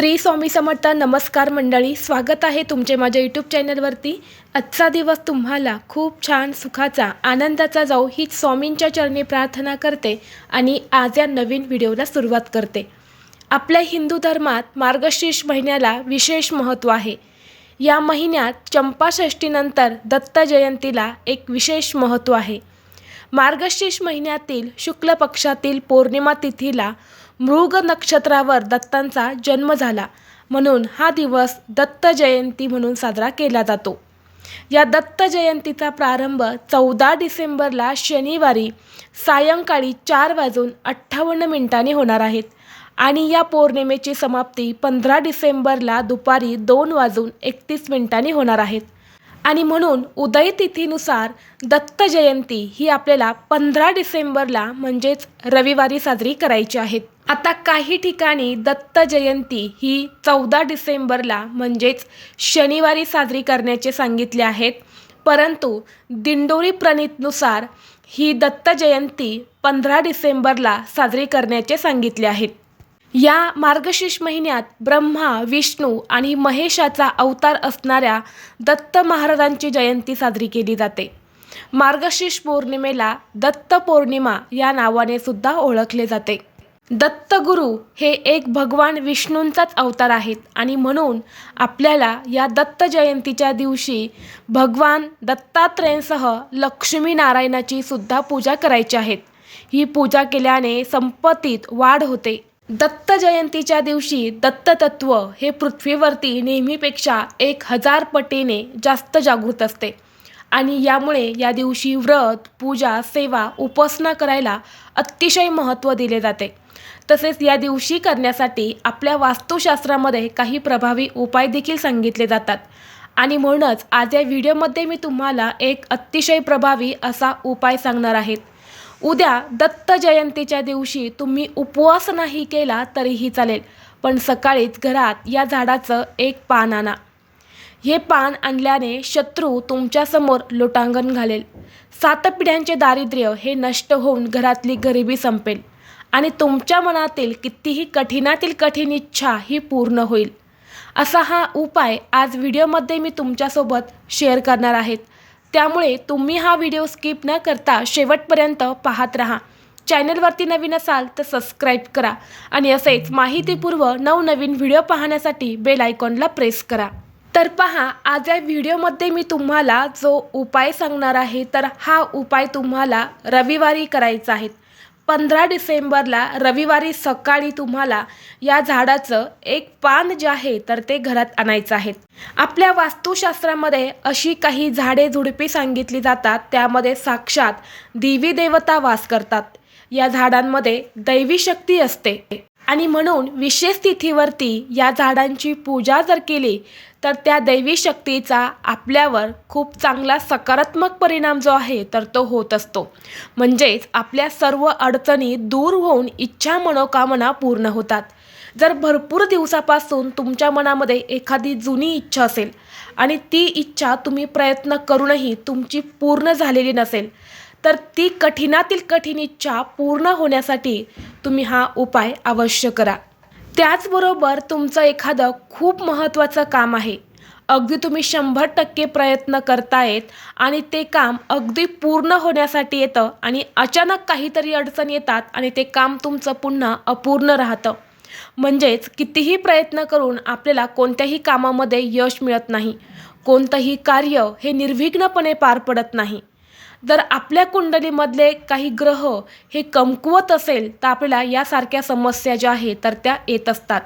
श्री स्वामी समर्थ नमस्कार मंडळी स्वागत आहे तुमचे माझ्या यूट्यूब चॅनलवरती आजचा दिवस तुम्हाला खूप छान सुखाचा आनंदाचा जाऊ ही स्वामींच्या चरणी प्रार्थना करते आणि आज या नवीन व्हिडिओला सुरुवात करते. आपल्या हिंदू धर्मात मार्गशीर्ष महिन्याला विशेष महत्त्व आहे. या महिन्यात चंपाषष्टीनंतर दत्त जयंतीला एक विशेष महत्त्व आहे. मार्गशीर्ष महिन्यातील शुक्ल पक्षातील पौर्णिमा तिथीला मृग नक्षत्रावर दत्तांचा जन्म झाला. म्हणून हा दिवस दत्त जयंती म्हणून साजरा केला जातो. या दत्त जयंतीचा प्रारंभ चौदा डिसेंबरला शनिवारी सायंकाळी चार वाजून अठ्ठावन्न मिनिटांनी होणार आहेत आणि या पौर्णिमेची समाप्ती पंधरा डिसेंबरला दुपारी दोन वाजून एकतीस मिनिटांनी होणार आहेत आणि म्हणून उदय तिथीनुसार दत्त जयंती ही आपल्याला पंधरा डिसेंबरला म्हणजेच रविवारी साजरी करायची आहेत आता काही ठिकाणी दत्त जयंती ही चौदा डिसेंबरला म्हणजेच शनिवारी साजरी करण्याचे सांगितले आहेत. परंतु दिंडोरी प्रणितनुसार ही दत्त जयंती पंधरा डिसेंबरला साजरी करण्याचे सांगितले आहेत. या मार्गशीर्ष महिन्यात ब्रह्मा विष्णू आणि महेशाचा अवतार असणाऱ्या दत्त महाराजांची जयंती साजरी केली जाते. मार्गशीर्ष पौर्णिमेला दत्त पौर्णिमा या नावाने सुद्धा ओळखले जाते. दत्तगुरू हे एक भगवान विष्णूंचाच अवतार आहेत आणि म्हणून आपल्याला या दत्त जयंतीच्या दिवशी भगवान दत्तात्रेयांसह लक्ष्मीनारायणाची सुद्धा पूजा करायची आहेत. ही पूजा केल्याने संपत्तीत वाढ होते. दत्त जयंतीच्या दिवशी दत्ततत्व हे पृथ्वीवरती नेहमीपेक्षा एक हजार पटीने जास्त जागृत असते. आणि यामुळे या दिवशी व्रत पूजा सेवा उपासना करायला अतिशय महत्त्व दिले जाते. तसेच या दिवशी करण्यासाठी आपल्या वास्तुशास्त्रामध्ये काही प्रभावी उपाय देखील सांगितले जातात. आणि म्हणूनच आज या व्हिडिओमध्ये मी तुम्हाला एक अतिशय प्रभावी असा उपाय सांगणार आहेत उद्या दत्त जयंतीच्या दिवशी तुम्ही उपवास नाही केला तरीही चालेल पण सकाळीच घरात या झाडाचं एक पान आणा. हे पान आणल्याने शत्रू तुमच्यासमोर लोटांगण घालेल. सात पिढ्यांचे दारिद्र्य हे नष्ट होऊन घरातली गरिबी संपेल. आणि तुमच्या मनातील कितीही कठीणातील कठीण इच्छा ही पूर्ण होईल. असा हा उपाय आज व्हिडिओमध्ये मी तुमच्यासोबत शेअर करणार आहेत. त्यामुळे तुम्ही हा व्हिडिओ स्किप न करता शेवटपर्यंत पाहत राहा. चॅनलवरती नवीन असाल तर सबस्क्राईब करा आणि असेच माहितीपूर्व नवनवीन व्हिडिओ पाहण्यासाठी बेल आयकॉनला प्रेस करा. तर पहा आज या व्हिडिओमध्ये मी तुम्हाला जो उपाय सांगणार आहे तर हा उपाय तुम्हाला रविवारी करायचा आहे. पंधरा डिसेंबरला रविवारी सकाळी तुम्हाला या झाडाचं एक पान जे आहे तर ते घरात आणायचं आहे. आपल्या वास्तुशास्त्रामध्ये अशी काही झाडे झुडपी सांगितली जातात त्यामध्ये साक्षात देवी देवता वास करतात. या झाडांमध्ये दैवी शक्ती असते. आणि म्हणून विशेष तिथीवरती या झाडांची पूजा जर केली तर त्या दैवी शक्तीचा आपल्यावर खूप चांगला सकारात्मक परिणाम जो आहे तर तो होत असतो. म्हणजेच आपल्या सर्व अडचणी दूर होऊन इच्छा मनोकामना पूर्ण होतात. जर भरपूर दिवसापासून तुमच्या मनामध्ये एखादी जुनी इच्छा असेल आणि ती इच्छा तुम्ही प्रयत्न करूनही तुमची पूर्ण झालेली नसेल तर ती कठीणातील कठीण इच्छा पूर्ण होण्यासाठी तुम्ही हा उपाय अवश्य करा. त्याचबरोबर तुमचं एखादं खूप महत्त्वाचं काम आहे. अगदी तुम्ही शंभर टक्के प्रयत्न करतायत आणि ते काम अगदी पूर्ण होण्यासाठी येतं आणि अचानक काहीतरी अडचण येतात आणि ते काम तुमचं पुन्हा अपूर्ण राहतं. म्हणजेच कितीही प्रयत्न करून आपल्याला कोणत्याही कामामध्ये यश मिळत नाही. कोणतंही कार्य हे निर्विघ्नपणे पार पडत नाही. जर आपल्या कुंडलीमधले काही ग्रह हे कमकुवत असेल तर आपल्याला यासारख्या समस्या ज्या आहेत तर त्या येत असतात.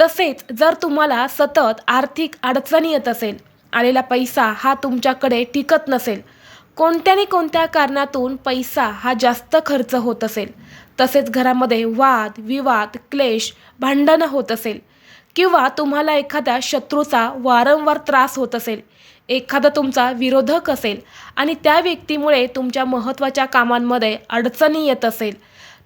तसेच जर तुम्हाला सतत आर्थिक अडचणी येत असेल आलेला पैसा हा तुमच्याकडे टिकत नसेल कोणत्या कोणत्या कारणातून पैसा हा जास्त खर्च होत असेल तसेच घरामध्ये वाद विवाद क्लेश भांडणं होत असेल किंवा तुम्हाला एखाद्या शत्रूचा वारंवार त्रास होत असेल एखादा तुमचा विरोधक असेल आणि त्या व्यक्तीमुळे तुमच्या महत्त्वाच्या कामांमध्ये अडचणी येत असेल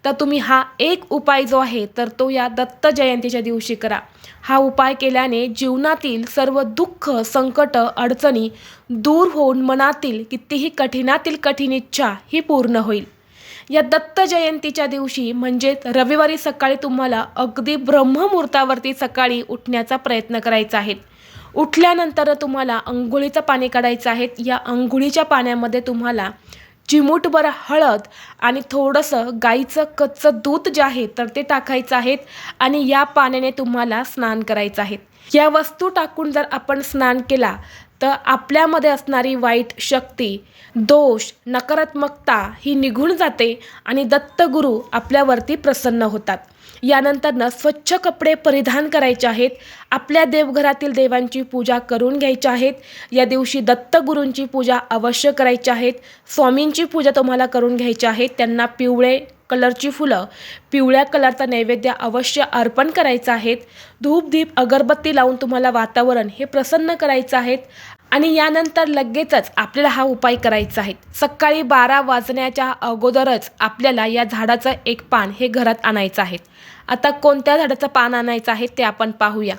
तर तुम्ही हा एक उपाय जो आहे तर तो या दत्त जयंतीच्या दिवशी करा. हा उपाय केल्याने जीवनातील सर्व दुःख संकट अडचणी दूर होऊन मनातील कितीही कठीणातील कठीण इच्छा ही पूर्ण होईल. या दत्त जयंतीच्या दिवशी म्हणजेच रविवारी सकाळी तुम्हाला अगदी ब्रह्ममुहूर्तावरती सकाळी उठण्याचा प्रयत्न करायचा आहे. उठल्यानंतर तुम्हाला अंघोळीचं पाणी काढायचं आहे. या अंघोळीच्या पाण्यामध्ये तुम्हाला चिमूटभर हळद आणि थोडंसं गाईचं कच्चं दूध जे आहे तर ते टाकायचं आहेत आणि या पाण्याने तुम्हाला स्नान करायचं आहे. या वस्तू टाकून जर आपण स्नान केला तर आपल्यामध्ये असणारी वाईट शक्ती दोष नकारात्मकता ही निघून जाते आणि दत्तगुरू आपल्यावरती प्रसन्न होतात. यानंतरनं स्वच्छ कपडे परिधान करायचे आहेत. आपल्या देवघरातील देवांची पूजा करून घ्यायच्या आहेत. या दिवशी दत्तगुरूंची पूजा अवश्य करायची आहेत. स्वामींची पूजा तुम्हाला करून घ्यायची आहे त्यांना पिवळे कलरची फुलं पिवळ्या कलरचा नैवेद्य अवश्य अर्पण करायचं आहेत. धूप दीप अगरबत्ती लावून तुम्हाला वातावरण हे प्रसन्न करायचं आहेत. आणि यानंतर लगेचच आपल्याला हा उपाय करायचा आहे. सकाळी बारा वाजण्याच्या अगोदरच आपल्याला या झाडाचं एक पान हे घरात आणायचं आहे. आता कोणत्या झाडाचं पान आणायचं आहे ते आपण पाहूया.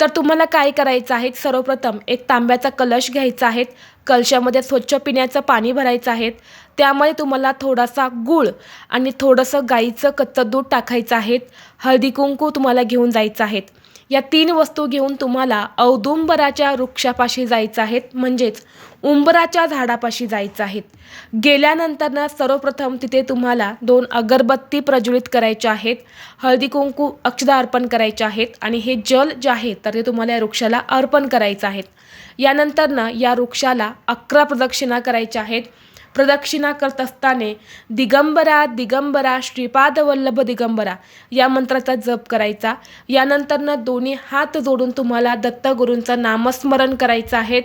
तर तुम्हाला काय करायचं आहे? सर्वप्रथम एक तांब्याचा कलश घ्यायचा आहे. कलशामध्ये स्वच्छ पिण्याचं पाणी भरायचं आहे. त्यामध्ये तुम्हाला थोडासा गूळ आणि थोडंसं गाईचं कच्चं दूध टाकायचं आहे. हळदी कुंकू तुम्हाला घेऊन जायचं आहे. या तीन वस्तू घेऊन तुम्हाला औदुंबराच्या वृक्षापाशी जायचं आहेत म्हणजेच उंबराच्या झाडापाशी जायचं आहेत गेल्यानंतर सर्वप्रथम तिथे तुम्हाला दोन अगरबत्ती प्रज्वलित करायच्या आहेत. हळदी कुंकू अक्षदा अर्पण करायचे आहेत आणि हे जल जे आहे तर ते तुम्हाला या वृक्षाला अर्पण करायचं आहेत यानंतरनं या वृक्षाला अकरा प्रदक्षिणा करायच्या आहेत. प्रदक्षिणा करत असताना दिगंबरा दिगंबरा श्रीपादवल्लभ दिगंबरा या मंत्राचा जप करायचा. यानंतरनं दोन्ही हात जोडून तुम्हाला दत्तगुरूंचं नामस्मरण करायचं आहे.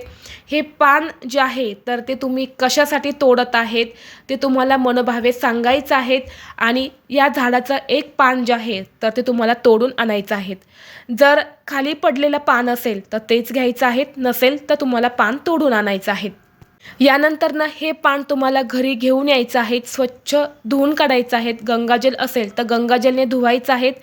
हे पान जे आहे तर ते तुम्ही कशासाठी तोडत आहेत ते तुम्हाला मनभावे सांगायचं आहेत आणि या झाडाचं एक पान जे आहे तर ते तुम्हाला तोडून आणायचं आहे. जर खाली पडलेलं पान असेल तर तेच घ्यायचं आहे नसेल तर तुम्हाला पान तोडून आणायचं आहे. यानंतर ना हे पान तुम्हाला घरी घेऊन यायचं आहे स्वच्छ धुवून काढायचं आहेत गंगाजल असेल तर गंगाजलने धुवायचं आहेत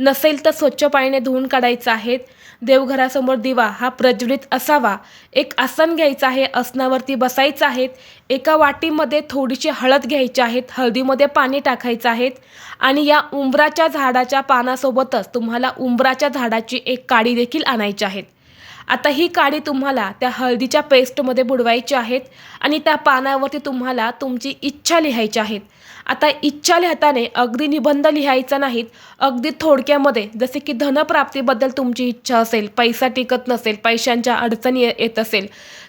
नसेल तर स्वच्छ पाण्याने धुवून काढायचं आहेत देवघरासमोर दिवा हा प्रज्वलित असावा. एक आसन घ्यायचं आहे आसनावरती बसायचं आहेत एका वाटीमध्ये थोडीशी हळद घ्यायची आहेत हळदीमध्ये पाणी टाकायचं आहेत आणि या उंबराच्या झाडाच्या पानासोबतच तुम्हाला उंबराच्या झाडाची एक काडी देखील आणायची आहेत आता ही काडी तुम्हाला त्या हळदीच्या पेस्टमध्ये बुडवायची आहेत आणि त्या पानावरती तुम्हाला तुमची इच्छा लिहायची आहेत. आता इच्छा लिहिताने अगदी निबंध लिहायचा नाहीत अगदी थोडक्यामध्ये जसे की धनप्राप्तीबद्दल तुमची इच्छा असेल पैसा टिकत नसेल पैशांच्या अडचणी येत असेल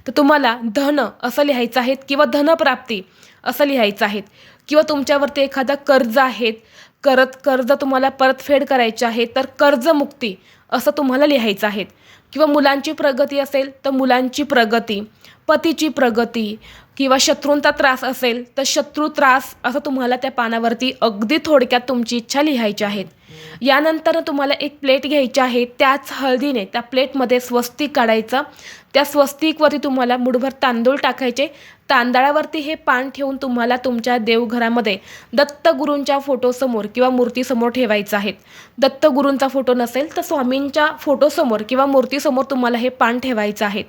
तर तुम्हाला धन असं लिहायचं आहेत किंवा धनप्राप्ती असं लिहायचं आहेत. किंवा तुमच्यावरती एखादं कर्ज आहेत करत कर्ज तुम्हाला परतफेड करायचे आहे तर कर्जमुक्ती असं तुम्हाला लिहायचं आहे. किंवा मुलांची प्रगती असेल तर मुलांची प्रगती पतीची प्रगती किंवा शत्रूंचा त्रास असेल तर शत्रू त्रास असं तुम्हाला त्या पानावरती अगदी थोडक्यात तुमची इच्छा लिहायची आहेत यानंतर तुम्हाला एक प्लेट घ्यायची आहे त्याच हळदीने त्या प्लेटमध्ये स्वस्तिक काढायचं. त्या स्वस्तिकवरती तुम्हाला मुठभर तांदूळ टाकायचे. तांदळावरती हे पान ठेवून तुम्हाला तुमच्या देवघरामध्ये दत्तगुरूंच्या फोटोसमोर किंवा मूर्तीसमोर ठेवायचं आहे. दत्तगुरूंचा फोटो नसेल तर स्वामींच्या फोटोसमोर किंवा मूर्तीसमोर तुम्हाला हे पान ठेवायचं आहे.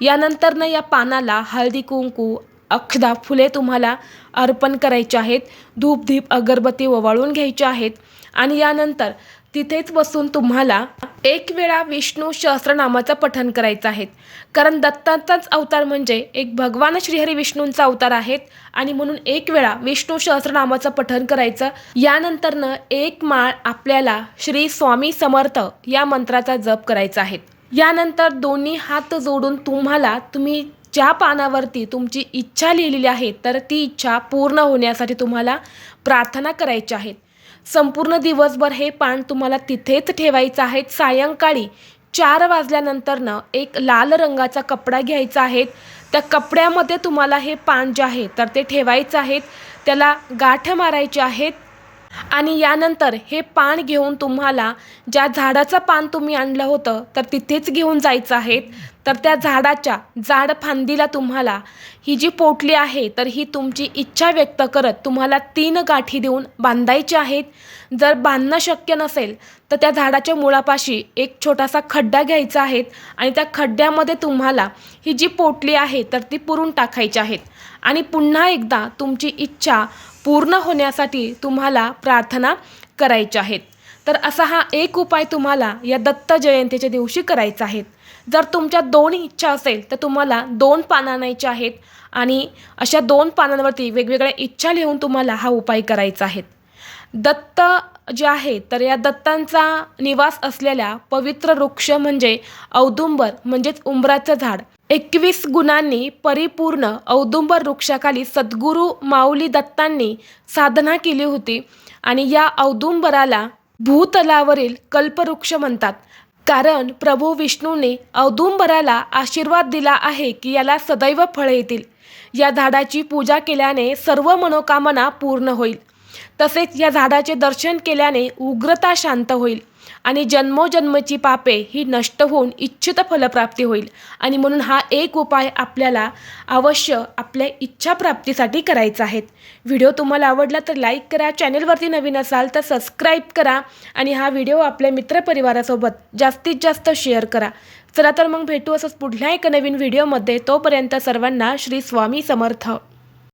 यानंतरनं या पानाला हळदी कुंकू अक्षदा फुले तुम्हाला अर्पण करायचे आहेत. धूपदीप अगरबत्ती ओवाळून घ्यायचे आहेत. आणि यानंतर तिथेच बसून तुम्हाला एक वेळा विष्णू सहस्रनामाचं पठण करायचं आहे. कारण दत्ताचाच अवतार म्हणजे एक भगवान श्रीहरी विष्णूंचा अवतार आहेत. आणि म्हणून एक वेळा विष्णू सहस्रनामाचं पठण करायचं. यानंतरनं एक माळ आपल्याला श्री स्वामी समर्थ या मंत्राचा जप करायचा आहे. यानंतर दोन्ही हात जोडून तुम्हाला तुम्ही ज्या पानावरती तुमची इच्छा लिहिलेली आहे तर ती इच्छा पूर्ण होण्यासाठी तुम्हाला प्रार्थना करायची आहे. संपूर्ण दिवसभर हे पान तुम्हाला तिथेच ठेवायचं आहे. सायंकाळी चार वाजल्यानंतरनं एक लाल रंगाचा कपडा घ्यायचा आहे. त्या कपड्यामध्ये तुम्हाला हे पान जे आहे तर ते ठेवायचं आहेत त्याला गाठ मारायचे आहेत आणि यानंतर हे पान घेऊन तुम्हाला ज्या झाडाचं पान तुम्ही आणलं होतं तर तिथेच घेऊन जायचं आहे. तर त्या झाडाच्या जाड फांदीला तुम्हाला ही जी पोटली आहे तर ही तुमची इच्छा व्यक्त करत तुम्हाला तीन गाठी देऊन बांधायची आहेत. जर बांधणं शक्य नसेल तर त्या झाडाच्या मुळापाशी एक छोटासा खड्डा घ्यायचा आहे आणि त्या खड्ड्यामध्ये तुम्हाला ही जी पोटली आहे तर ती पुरून टाकायची आहेत आणि पुन्हा एकदा तुमची इच्छा पूर्ण होण्यासाठी तुम्हाला प्रार्थना करायच्या आहेत तर असा हा एक उपाय तुम्हाला या दत्त जयंतीच्या दिवशी करायचा आहे. जर तुमच्या दोन इच्छा असेल तर तुम्हाला दोन पानं आणायच्या आहेत आणि अशा दोन पानांवरती वेगवेगळ्या इच्छा लिहून तुम्हाला हा उपाय करायचा आहे. दत्त जे आहे तर या दत्तांचा निवास असलेल्या पवित्र वृक्ष म्हणजे औदुंबर म्हणजेच उंबराचं झाड. एकवीस गुणांनी परिपूर्ण औदुंबर वृक्षाखाली सद्गुरू माऊली दत्तांनी साधना केली होती आणि या औदुंबराला भूतलावरील कल्पवृक्ष म्हणतात. कारण प्रभू विष्णूने औदुंबराला आशीर्वाद दिला आहे की याला सदैव फळे येतील. या झाडाची पूजा केल्याने सर्व मनोकामना पूर्ण होईल. तसेच या झाडाचे दर्शन केल्याने उग्रता शांत होईल. आणि जन्मोजन्मची पापे ही नष्ट होऊन इच्छित फलप्राप्ती होईल. आणि म्हणून हा एक उपाय आपल्याला अवश्य आपल्या इच्छाप्राप्तीसाठी करायचा आहे. व्हिडिओ तुम्हाला आवडला तर लाईक करा चॅनलवरती नवीन असाल तर सबस्क्राईब करा आणि हा व्हिडिओ आपल्या मित्रपरिवारासोबत जास्तीत जास्त शेअर करा. चला तर मग भेटू असंच पुढल्या एका नवीन व्हिडिओमध्ये. तोपर्यंत सर्वांना श्री स्वामी समर्थ.